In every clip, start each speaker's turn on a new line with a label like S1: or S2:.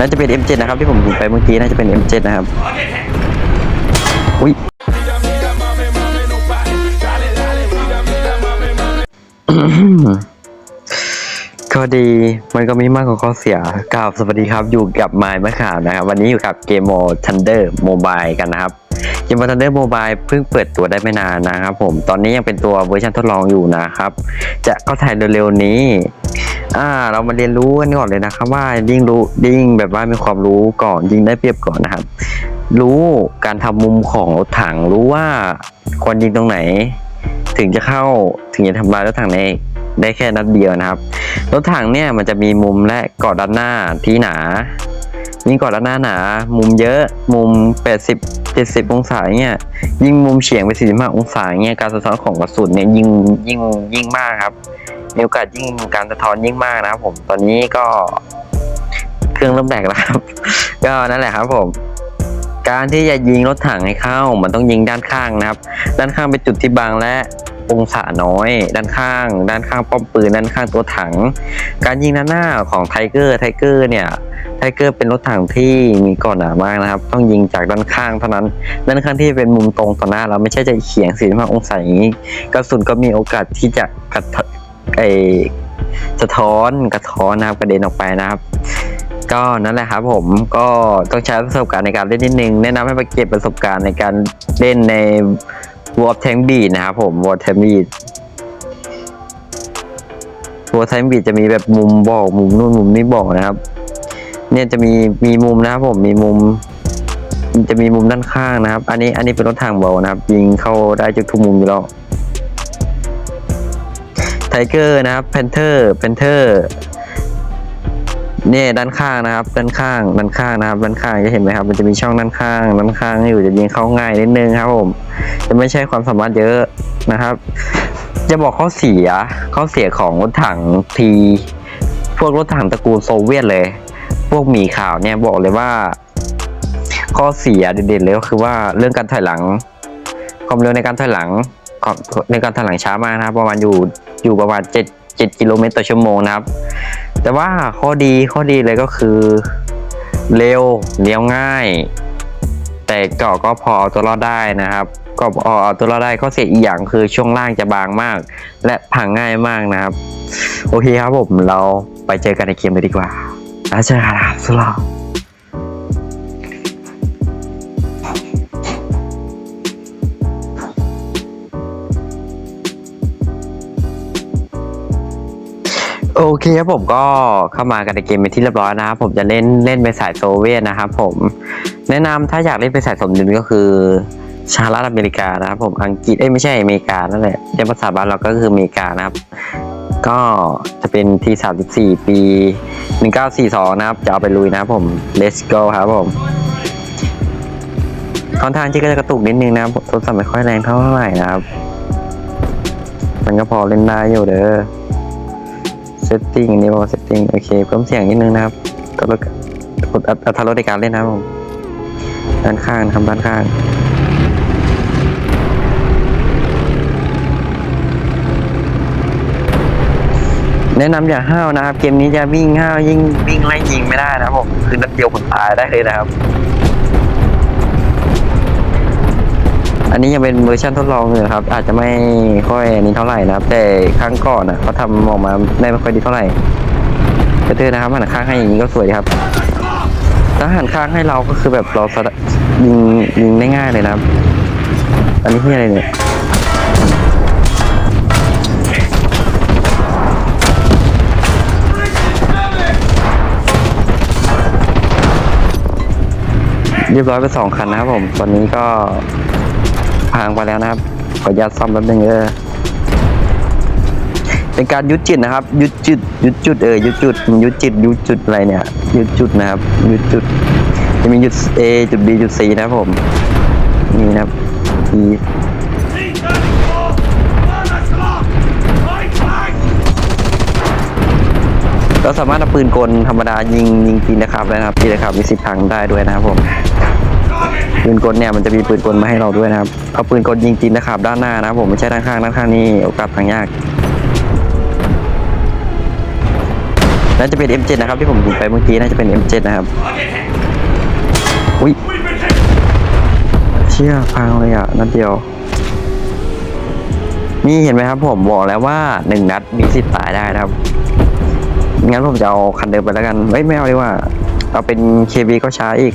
S1: น่าจะเป็น M7 นะครับที่ผมยิงไปเมื่อกี้น่าจะเป็น M7 นะครับ อุ้ยข้อดีมันก็มีมากกว่าข้อเสียกราบสวัสดีครับอยู่กับไมล์มะขามนะครับ วันนี้อยู่กับเกมโมทันเดอร์โมบายกันนะครับ เกมโมทันเดอร์โมบายเพิ่งเปิดตัวได้ไม่นานนะครับผม ตอนนี้ยังเป็นตัวเวอร์ชันทดลองอยู่นะครับ จะเข้าถ่ายเร็วๆนี้อ่าเรามาเรียนรู้กันก่อนเลยนะครับ ว่ายิ่งรู้ยิ่งแบบว่ามีความรู้ก่อนยิ่งได้เปรียบก่อนนะครับ รู้การทำมุมของรถถังรู้ว่าควรยิงตรงไหน ถึงจะเข้าถึงจะทำลายรถถังในได้แค่นัดเดียวนะครับ รถถังเนี่ยมันจะมีมุมและเกาะด้านหน้าที่หนา ยิ่งเกาะด้านหน้าหนา มุมเยอะ มุม 80 70 องศาเนี่ยยิ่งมุมเฉียงไป 45 องศาเนี่ยการสะท้อนของกระสุนเนี่ยยิ่งยิ่งยิ่งมากครับมีโอกาสยิ่งการสะท้อนยิ่งมากนะครับ ผมตอนนี้ก็เครื่องเริ่มแตกแล้วครับ ก็นั่นแหละครับผมการที่จะยิงรถถังให้เข้า มันต้องยิงด้านข้างนะครับ ด้านข้างเป็นจุดที่บางและ องศาน้อย ด้านข้าง ด้านข้างป้อมปืน ด้านข้างตัวถัง การยิงด้านหน้าของไทเกอร์ไทเกอร์เนี่ยไทเกอร์เป็นรถถังที่มีก่อนหนามากนะครับ ต้องยิงจากด้านข้างเท่านั้น ด้านข้างที่เป็นมุมตรงต่อหน้าเราไม่ใช่จะเฉียง45องศาอย่างนี้กระสุนก็มีโอกาสที่จะกระทะไอสะท้อนกระท้อนนะครับกระเด็นออกไปนะครับ ก็นั่นแหละครับผมก็ต้องใช้ประสบการณ์ในการเล่นนิดนึงแนะนำให้ไปเก็บประสบการณ์ในการเล่นใน War Tank Beat นะครับผม War Tank Beat War Tank Beat จะมีแบบมุมบอกมุมนู่นมุมนี้บอกนะครับ เนี่ยจะมีมีมุมนะครับผมมีมุม จะมีมุมด้านข้างนะครับ อันนี้อันนี้เป็นรถถังเบานะครับ ยิงเข้าได้จุดทุกมุมอยู่แล้วไทเกอร์นะครับแพนเทอร์แพนเทอร์ เนี่ยด้านข้างนะครับ ด้านข้าง ด้านข้างนะครับ ด้านข้างจะเห็นไหมครับ มันจะมีช่องด้านข้าง ด้านข้างอยู่จะยิงเข้าง่ายนิดนึงครับผม จะไม่ใช่ความสามารถเยอะนะครับ จะบอกข้อเสีย ข้อเสียของรถถังที พวกรถถังตระกูลโซเวียตเลย พวกหมีขาวเนี่ยบอกเลยว่า ข้อเสียเด่นๆเลยก็คือว่าเรื่องการถอยหลัง ความเร็วในการถอยหลังในการถอยหลังช้ามากนะครับ ประมาณอยู่อยู่ประมาณ7 7กิโลเมตรต่อชั่วโมงนะครับ แต่ว่าข้อดีข้อดีเลยก็คือ เร็วเลี้ยวง่าย แต่เกาะก็พอเอาตัวรอดได้นะครับ ก็พอเอาตัวรอดได้ข้อเสียอีกอย่างคือช่วงล่างจะบางมาก และพังง่ายมากนะครับ โอเคครับผมเราไปเจอกันในเกมเลยดีกว่าแล้วเจอกันครับสุดหล่อ โอเคครับผมก็เข้ามากันในเกมเป็นที่เรียบร้อยนะครับผมจะเล่นเล่นเป็นสายโซเวียตนะครับผมแนะนำถ้าอยากเล่นเป็นสายสมดุลก็คือสหรัฐอเมริกานะครับผมอังกฤษเอ้ยไม่ใช่อเมริกานั่นแหละเรียกภาษาบ้านเราก็คืออเมริกานะครับ ก็จะเป็นที่34 ปี 1942 นะครับ จะเอาไปลุยนะครับผม let's go ครับผมค่อนข้างที่ก็จะกระตุกนิดนึงนะครับโทรศัพท์ไม่ค่อยแรงเท่าไหร่นะครับ มันก็พอเล่นได้อยู่เด้อ setting อันนี้บอกว่า setting โอเคเพิ่มเสียงนิดนึงนะครับก็ลดกดอัตราลดในการเล่นนะครับผมด้านข้างนะครับด้านข้างแนะนำอย่าห้าวนะครับ เกมนี้จะวิ่งห้าวยิ่งวิ่งไล่ยิงไม่ได้นะครับผม คือนัดเดียวผมตายได้เลยนะครับ อันนี้ยังเป็นเวอร์ชันทดลองอยู่ครับ อาจจะไม่ค่อยนี้เท่าไหร่นะครับ แต่ครั้งก่อนอะเขาทำออกมาได้ไม่ค่อยดีเท่าไหร่ก็เถอนะครับหันข้างให้อย่างนี้ก็สวยดีครับถ้าหันข้างให้เราก็คือแบบเราสะยิงยิงได้ง่ายเลยนะครับ อันนี้ที่อะไรเนี่ยเรียบร้อยไปสองคันนะครับผม ตอนนี้ก็ พังไปแล้วนะครับขออนุญาตซ่อมแป๊บนึงเออเป็นการยุดจิตนะครับ ยุดจุดยุดจุดเออยุดจุดยุดจิตยุดจุดอะไรเนี่ยยุดจุดนะครับยุดจุดจะมีจุด A จุด B จุด C นะครับผมนี่นะครับ E เราสามารถเอาปืนกลธรรมดายิงยิงตีนะครับได้นะครับตีนะครับมีสิบครั้งได้ด้วยนะครับผม ปืนกลเนี่ยมันจะมีปืนกลมาให้เราด้วยนะครับเอาปืนกลยิงตีนนะครับด้านหน้านะครับผมไม่ใช่ด้านข้างด้านข้างนี่โอกาสพังยากน่าจะเป็น M7 นะครับที่ผมยิงไปเมื่อกี้น่าจะเป็น M7 นะครับอุ้ยเชี่ยพังเลยอะนัดเดียว นี่เห็นไหมครับผมบอกแล้วว่าหนึ่งนัดมีสิทธิ์ตายได้นะครับงั้นผมจะเอาคันเดิมไปแล้วกันเอ้ยไม่เอาดีกว่าเอาเป็น KB ก็ช้าอีก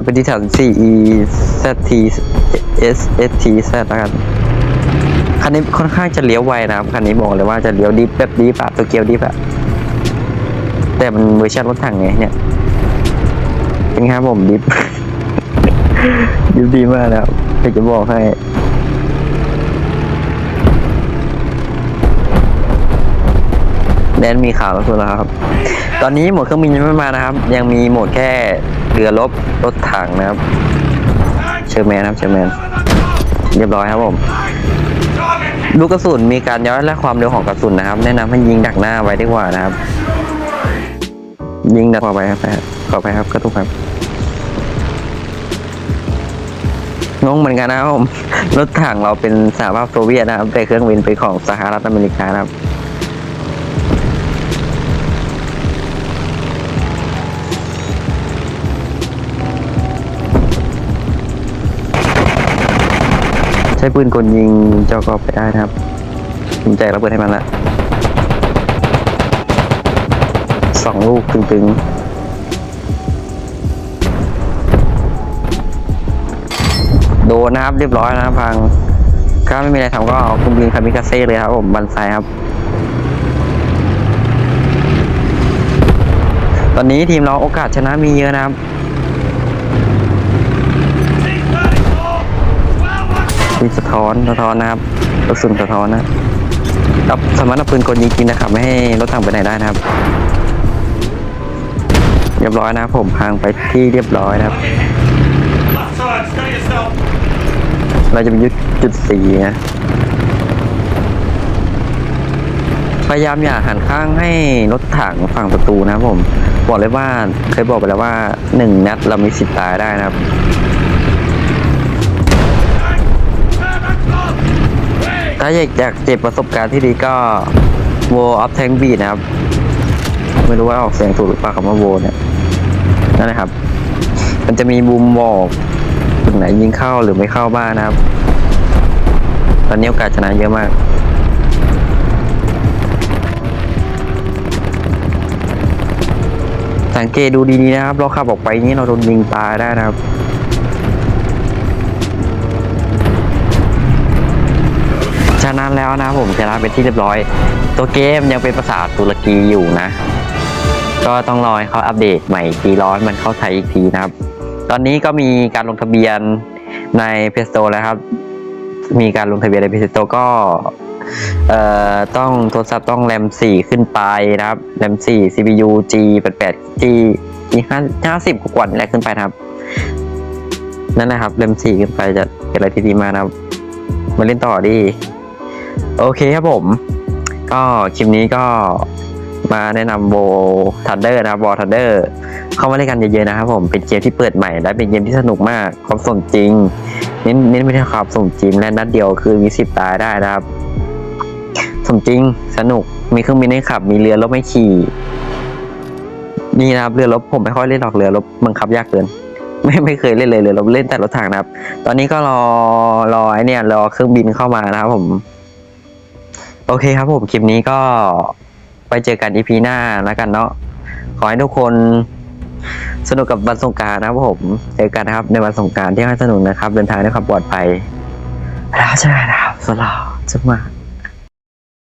S1: เอาเป็นที่ถัน 4E ZT S ST Z แล้วกันคันนี้ค่อนข้างจะเลี้ยวไวนะครับคันนี้บอกเลยว่าจะเลี้ยวดิฟแบบดิฟอะตัวเกียวดิฟอะแต่มันเวอร์ชันรถถังไงเนี่ยเป็นไงครับผมดิฟดิฟดีมากนะครับอยากจะบอกให้ แดนมีข่าวแล้วสุดแล้วครับ ตอนนี้โหมดเครื่องบินยังไม่มานะครับ ยังมีโหมดแค่เรือรบรถถังนะครับ เชอร์แมนครับเชอร์แมน เรียบร้อยครับผมลูกกระสุนมีการย้อยและความเร็วของกระสุนนะครับ แนะนำให้ยิงดักหน้าไว้ดีกว่านะครับ ยิงดักขอไปครับขอไปครับกระตุกครับงงเหมือนกันนะครับผมรถถังเราเป็นสหภาพโซเวียตนะครับแต่เครื่องบินเป็นของสหรัฐอเมริกานะครับ ใช้ปืนกลยิงเจ้ากอบไปได้นะครับผมใจระเบิดให้มันละสองลูกตึงๆโดนนะครับเรียบร้อยนะครับพังถ้าไม่มีอะไรทำก็เอาคุมบินคามิกาเซ่เลยครับผมบันไซครับ ตอนนี้ทีมเราโอกาสชนะมีเยอะนะครับ มีสะท้อนสะท้อนนะครับกระสุนสะท้อนนะครับสามารถเอาปืนกลยิงกินนะครับ ไม่ให้รถถังไปไหนได้นะครับ เรียบร้อยนะผมพังไปที่เรียบร้อยนะครับ เราจะไปยึดจุดสี่นะพยายามอย่าหันข้างให้รถถังฝั่งประตูนะครับผม บอกเลยว่าเคยบอกไปแล้วว่าหนึ่งนัดเรามีสิทธิ์ตายได้นะครับ ถ้าอยากอยากเจ็บประสบการณ์ที่ดีก็ War of Tank Beat นะครับ ไม่รู้ว่าออกเสียงถูกหรือเปล่าคำว่า War เนี่ยนั่นนะครับ มันจะมีบูมบอกจุดไหนยิงเข้าหรือไม่เข้าบ้างนะครับ ตอนนี้โอกาสชนะเยอะมากสังเกตดูดีๆนะครับ เราขับออกไปนี้เราโดนยิงตายได้นะครับ แล้วนะผมชนะเป็นที่เรียบร้อย ตัวเกมยังเป็นภาษาตุรกีอยู่นะ ก็ต้องรอให้เขาอัปเดตใหม่ทีร้อยมันเข้าไทยอีกทีนะครับ ตอนนี้ก็มีการลงทะเบียนในเพสโตแล้วครับ มีการลงทะเบียนในเพสโตก็เอ่อต้องโทรศัพท์ต้องแรม 4 ขึ้นไปนะครับแรม 4 CPU G 88 G G 5 50กว่านี่แหละขึ้นไปนะครับ นั่นแหละครับแรม 4 ขึ้นไปจะเป็นอะไรที่ดีมากนะครับ มาเล่นต่อดี โอเคครับผม ก็คลิปนี้ก็มาแนะนำโบทันเดอร์นะครับบอทันเดอร์เข้ามาเล่นกันเยอะๆนะครับผมเป็นเกมที่เปิดใหม่ และเป็นเกมที่สนุกมากความสมจริง เน้นเน้นไปที่ความสมจริงและนัดเดียวคือมีสิบตายได้นะครับ สมจริงสนุกมีเครื่องบินให้ขับ มีเรือรบไม่ขี่นี่นะครับเรือรบผมไม่ค่อยเล่นหรอกเรือรบบังคับยากเกิน ไม่ไม่เคยเล่นเลยเรือรบเล่นแต่รถถังนะครับ ตอนนี้ก็รอรอไอเนี่ยรอเครื่องบินเข้ามานะครับผม โอเคครับผมคลิปนี้ก็ไปเจอกันอีพีหน้าแล้วกันเนาะขอให้ทุกคนสนุกกับวันสงการนะครับผม เจอกันนะครับในวันสงการที่ให้สนุกนะครับ เดินทางด้วยความปลอดภัย แล้วเจอกันนะครับสวัสดีจะมา